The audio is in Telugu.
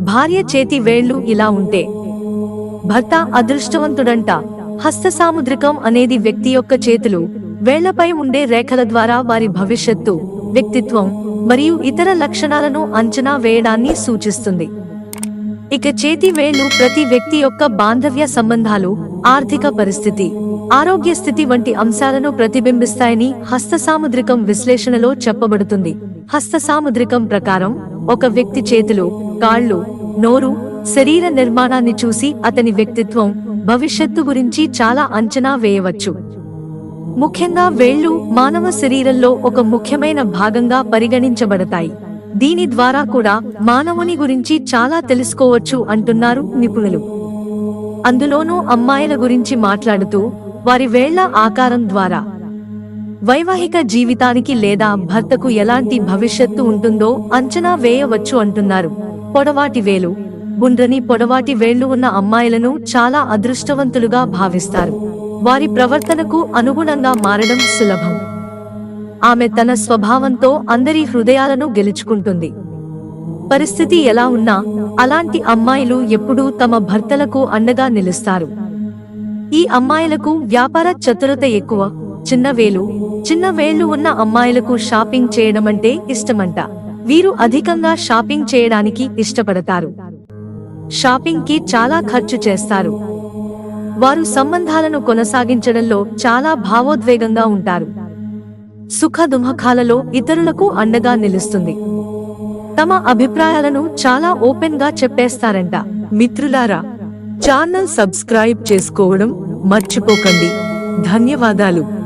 భార్య చేతి వేళ్ళు ఇలా ఉంటే. భర్త అదృష్టవంతుడంట. హస్త సాముద్రికం అనేది వ్యక్తి యొక్క చేతులు వేళ్ళపై ఉండే రేఖల ద్వారా వారి భవిష్యత్తు వ్యక్తిత్వం మరియు ఇతర లక్షణాలను అంచనా వేయడాన్ని సూచిస్తుంది. ఇక చేతి వేళ్ళు ప్రతి వ్యక్తి యొక్క బాంధవ్య సంబంధాలు ఆర్థిక పరిస్థితి ఆరోగ్య స్థితి వంటి అంశాలను ప్రతిబింబిస్తాయని హస్త సాముద్రికం విశ్లేషణలో చెప్పబడుతుంది. హస్త సాముద్రికం ప్రకారం ఒక వ్యక్తి చేతులు కాళ్ళు నోరు శరీర నిర్మాణాన్ని చూసి అతని వ్యక్తిత్వం భవిష్యత్తు గురించి చాలా అంచనా వేయవచ్చు. ముఖ్యంగా వేళ్ళు మానవ శరీరంలో ఒక ముఖ్యమైన భాగంగా పరిగణించబడతాయి. దీని ద్వారా కూడా మానవుని గురించి చాలా తెలుసుకోవచ్చు అంటున్నారు నిపుణులు. అందులోనూ అమ్మాయిల గురించి మాట్లాడుతూ వారి వేళ్ళ ఆకారం ద్వారా వైవాహిక జీవితానికి లేదా భర్తకు ఎలాంటి భవిష్యత్తు ఉంటుందో అంచనా వేయవచ్చు అంటున్నారు. పొడవాటి వేలు గుండ్రని పొడవాటి వేళ్ళు ఉన్న అమ్మాయిలను చాలా అదృష్టవంతులుగా భావిస్తారు. వారి ప్రవర్తనకు అనుగుణంగా మారడం సులభం. ఆమె తన స్వభావంతో అందరి హృదయాలను గెలుచుకుంటుంది. పరిస్థితి ఎలా ఉన్నా అలాంటి అమ్మాయిలు ఎప్పుడూ తమ భర్తలకు అండగా నిలుస్తారు. ఈ అమ్మాయిలకు వ్యాపార చతురత ఎక్కువ చిన్న వేలు చిన్న వేళ్ళు ఉన్న అమ్మాయిలకు షాపింగ్ చేయడమంటే ఇష్టమంట. వీరు అధికంగా షాపింగ్ చేయడానికి ఇష్టపడతారు. షాపింగ్కి చాలా ఖర్చు చేస్తారు. వారు సంబంధాలను కొనసాగించడంలో చాలా భావోద్వేగంగా ఉంటారు. సుఖ దుఃఖాలలో ఇతరులకు అండగా నిలుస్తుంది. తమ అభిప్రాయాలను చాలా ఓపెన్గా చెప్పేస్తారంట. మిత్రులారా ఛానల్ సబ్స్క్రైబ్ చేసుకోవడం మర్చిపోకండి. ధన్యవాదాలు.